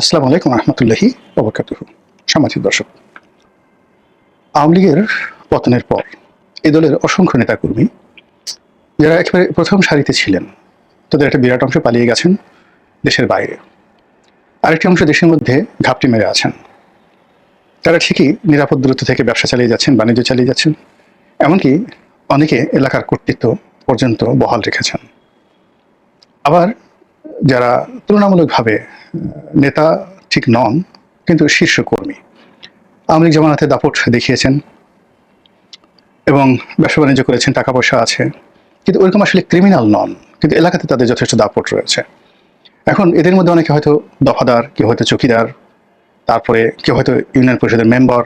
আসসালামু আলাইকুম রহমতুল্লাহি অবকাতুহ সামাজিক দর্শক, আওয়ামী লীগের পতনের পর এই দলের অসংখ্য নেতাকর্মী যারা একেবারে প্রথম সারিতে ছিলেন, তাদের একটা বিরাট অংশ পালিয়ে গেছেন দেশের বাইরে। আরেকটি অংশ দেশের মধ্যে ঘাপটি মেরে আছেন। তারা ঠিকই নিরাপদ দূরত্ব থেকে ব্যবসা চালিয়ে যাচ্ছেন, বাণিজ্য চালিয়ে যাচ্ছেন, এমনকি অনেকে এলাকার কর্তৃত্ব পর্যন্ত বহাল রেখেছেন। আবার যারা তুলনামূলকভাবে নেতা ঠিক নন, কিন্তু শীর্ষ কর্মী। আওয়ামী লীগ জামানাতে দাপট দেখিয়েছেন এবং ব্যবসা বাণিজ্য করেছেন টাকা পয়সা আছে, কিন্তু ওইরকম আসলে ক্রিমিনাল নন, কিন্তু এলাকাতে তাদের যথেষ্ট দাপট রয়েছে। এখন এদের মধ্যে অনেকে হয়তো দফাদার, কেউ হয়তো চকিদার, তারপরে কেউ হয়তো ইউনিয়ন পরিষদের মেম্বার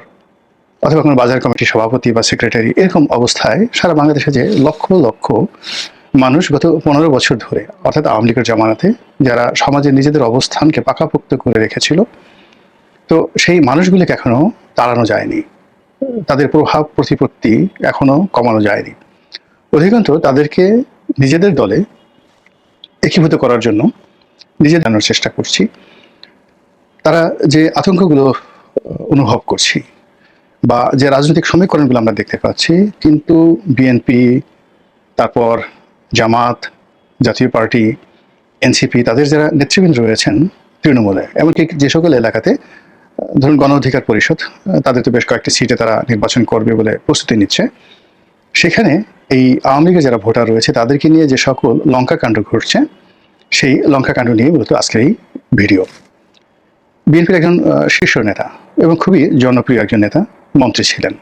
অথবা কোনো বাজার কমিটির সভাপতি বা সেক্রেটারি এরকম অবস্থায় সারা বাংলাদেশে যে লক্ষ লক্ষ মানুষ গত পনেরো বছর ধরে, অর্থাৎ আওয়ামী লীগের জামানাতে, যারা সমাজে নিজেদের অবস্থানকে পাকাপোক্ত করে রেখেছিল, তো সেই মানুষগুলিকে এখনও তাড়ানো যায়নি। তাদের প্রভাব, প্রতিপত্তি এখনও কমানো যায়নি। অধিকাংশ তাদেরকে নিজেদের দলে একীভূত করার জন্য নিজে জানার চেষ্টা করছি। তারা যে আতঙ্কগুলো অনুভব করছি বা যে রাজনৈতিক সমীকরণগুলো আমরা দেখতে পাচ্ছি, কিন্তু বিএনপি, তারপর জামাত, জাতীয় পার্টি, এনসিপি, তাদের যারা নেতৃবৃন্দ রয়েছেন তৃণমূলে, এমনকি যে সকল এলাকাতে ধরুন গণ অধিকার পরিষদ তাদের তো বেশ কয়েকটি সিটে তারা নির্বাচন করবে বলে প্রস্তুতি নিচ্ছে। সেখানে এই আওয়ামী লীগের যারা ভোটার রয়েছে, তাদেরকে নিয়ে যে সকল লঙ্কা কাণ্ড ঘটছে, সেই লঙ্কা কাণ্ড নিয়ে মূলত আজকের এই ভিডিও। বিএনপির একজন শীর্ষ নেতা এবং খুবই জনপ্রিয় একজন নেতা মন্ত্রী ছিলেন।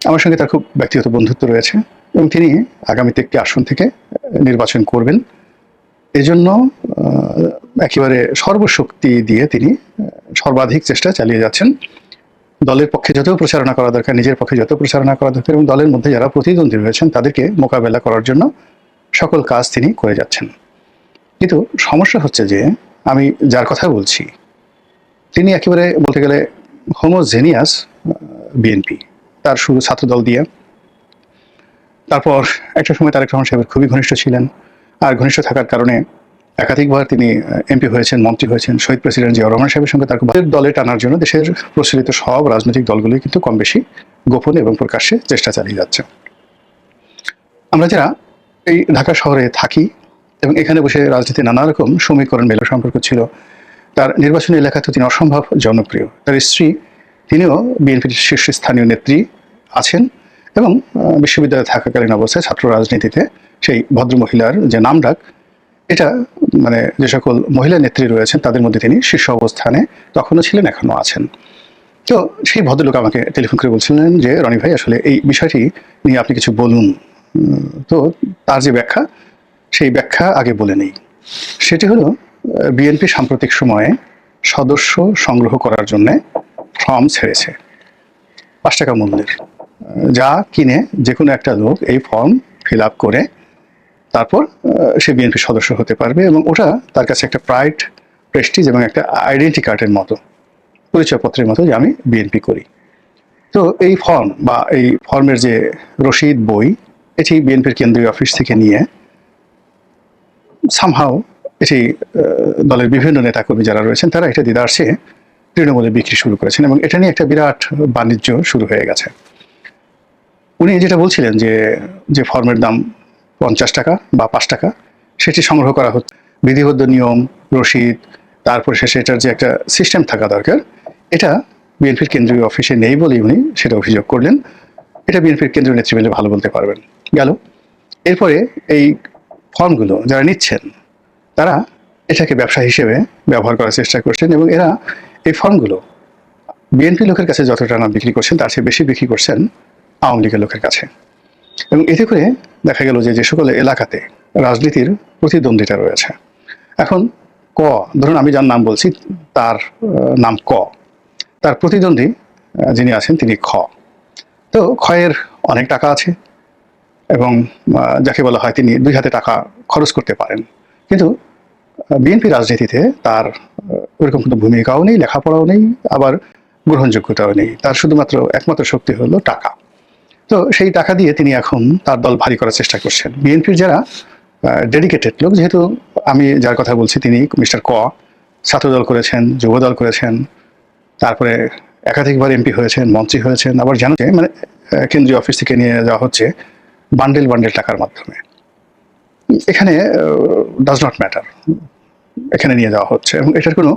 আমার সঙ্গে তার খুব ব্যক্তিগত বন্ধুত্ব রয়েছে। এবং তিনি আগামীতে একটি আসন থেকে নির্বাচন করবেন। এজন্য একেবারে সর্বশক্তি দিয়ে তিনি সর্বাধিক চেষ্টা চালিয়ে যাচ্ছেন। দলের পক্ষে যত প্রচারণা করা দরকার, নিজের পক্ষে যত প্রচারণা করা দরকার এবং দলের মধ্যে যারা প্রতিদ্বন্দ্বী রয়েছেন, তাদেরকে মোকাবেলা করার জন্য সকল কাজ তিনি করে যাচ্ছেন। কিন্তু সমস্যা হচ্ছে যে, আমি যার কথা বলছি, তিনি একেবারে বলতে গেলে হোমোজেনিয়াস বিএনপি। তার শুরু ছাত্রদল দিয়ে তারপর একটা সময় তারেক রহমান সাহেবের খুবই ঘনিষ্ঠ ছিলেন। আর ঘনিষ্ঠ থাকার কারণে একাধিকবার তিনি এমপি হয়েছেন, মন্ত্রী হয়েছেন, শহীদ প্রেসিডেন্ট জিয়া রহমান সাহেবের সঙ্গে তার দলে টানার জন্য দেশের প্রচলিত সব রাজনৈতিক দলগুলি কিন্তু কম বেশি গোপন এবং প্রকাশ্যে চেষ্টা চালিয়ে যাচ্ছে। আমরা যারা এই ঢাকা শহরে থাকি এবং এখানে বসে রাজনীতি নানা রকম সমীকরণ মেলা সম্পর্ক ছিল, তার নির্বাচনী এলাকাতে তিনি অসম্ভব জনপ্রিয়। তার স্ত্রী, তিনিও বিএনপির শীর্ষস্থানীয় নেত্রী আছেন। এবং বিশ্ববিদ্যালয়ে থাকাকালীন অবস্থায় ছাত্র রাজনীতিতে সেই ভদ্রমহিলার যে নাম ডাক, এটা মানে যে সকল মহিলা নেত্রী রয়েছেন, তাদের মধ্যে তিনি শীর্ষ অবস্থানে তখনও ছিলেন, এখনও আছেন। তো সেই ভদ্রলোক আমাকে টেলিফোন করে বলছিলেন যে, রনি ভাই, আসলে এই বিষয়টি নিয়ে আপনি কিছু বলুন। তো তার যে ব্যাখ্যা, সেই ব্যাখ্যা আগে বলে নেই। সেটি হলো বিএনপি সাম্প্রতিক সময়ে সদস্য সংগ্রহ করার জন্যে ফর্ম ছেড়েছে। পাঁচ টাকা মূল্যের। যা কিনে যে কোনো একটা লোক এই ফর্ম ফিল আপ করে তারপর সে বিএনপি সদস্য হতে পারবে এবং ওটা তার কাছে একটা প্রাইড প্রেস্টিজ এবং একটা আইডেন্টি কার্ডের মতো, পরিচয়পত্রের মতো যে আমি বিএনপি করি। তো এই ফর্ম বা এই ফর্মের যে রসিদ বই, এটি বিএনপির কেন্দ্রীয় অফিস থেকে নিয়ে সামহাও এটি দলের বিভিন্ন নেতাকর্মী যারা রয়েছেন, তারা এটা দিদার্সে তৃণমূলে বিক্রি শুরু করেছেন এবং এটা নিয়ে একটা বিরাট বাণিজ্য শুরু হয়ে গেছে। উনি যেটা বলছিলেন যে যে ফর্মের দাম পঞ্চাশ টাকা বা পাঁচ টাকা, সেটি সংগ্রহ করা হচ্ছে বিধিবদ্ধ নিয়ম, রসিদ, তারপর শেষে এটার যে একটা সিস্টেম থাকা দরকার, এটা বিএনপির কেন্দ্রীয় অফিসে নেই বলেই উনি সেটা অভিযোগ করলেন। এটা বিএনপির কেন্দ্রীয় নেতৃবৃন্দ ভালো বলতে পারবেন। গেল। এরপরে এই ফর্মগুলো যারা নিচ্ছেন, তারা এটাকে ব্যবসা হিসেবে ব্যবহার করার চেষ্টা করছেন এবং এরা এই ফর্মগুলো বিএনপি লোকের কাছে যতটা না বিক্রি করছেন, তার চেয়ে বেশি বিক্রি করছেন আওয়ামী লীগের লোকের কাছে। এবং এতে করে দেখা গেল যে যে সকল এলাকাতে রাজনীতির প্রতিদ্বন্দ্বিতা রয়েছে। এখন ক, ধরুন আমি যার নাম বলছি, তার নাম ক। তার প্রতিদ্বন্দ্বী যিনি আছেন তিনি খ। তো ক্ষয়ের অনেক টাকা আছে এবং যাকে বলা হয় তিনি দুই হাতে টাকা খরচ করতে পারেন। কিন্তু বিএনপি রাজনীতিতে তার ওরকম কোনো ভূমিকাও নেই, লেখাপড়াও নেই, আবার গ্রহণযোগ্যতাও নেই। তার শুধুমাত্র একমাত্র শক্তি হলো টাকা। তো সেই টাকা দিয়ে তিনি এখন তার দল ভারী করার চেষ্টা করছেন। বিএনপির যারা ডেডিকেটেড লোক, যেহেতু আমি যার কথা বলছি তিনি মিস্টার ক ছাত্রদল করেছেন যুবদল করেছেন, তারপরে একাধিকবার এমপি হয়েছেন, মন্ত্রী হয়েছেন, আবার জানো মানে কেন্দ্রীয় অফিস থেকে নিয়ে যাওয়া হচ্ছে বান্ডেল বান্ডেল টাকার মাধ্যমে। এখানে ডাজ নট ম্যাটার এখানে নিয়ে যাওয়া হচ্ছে। এবং এটার কোনো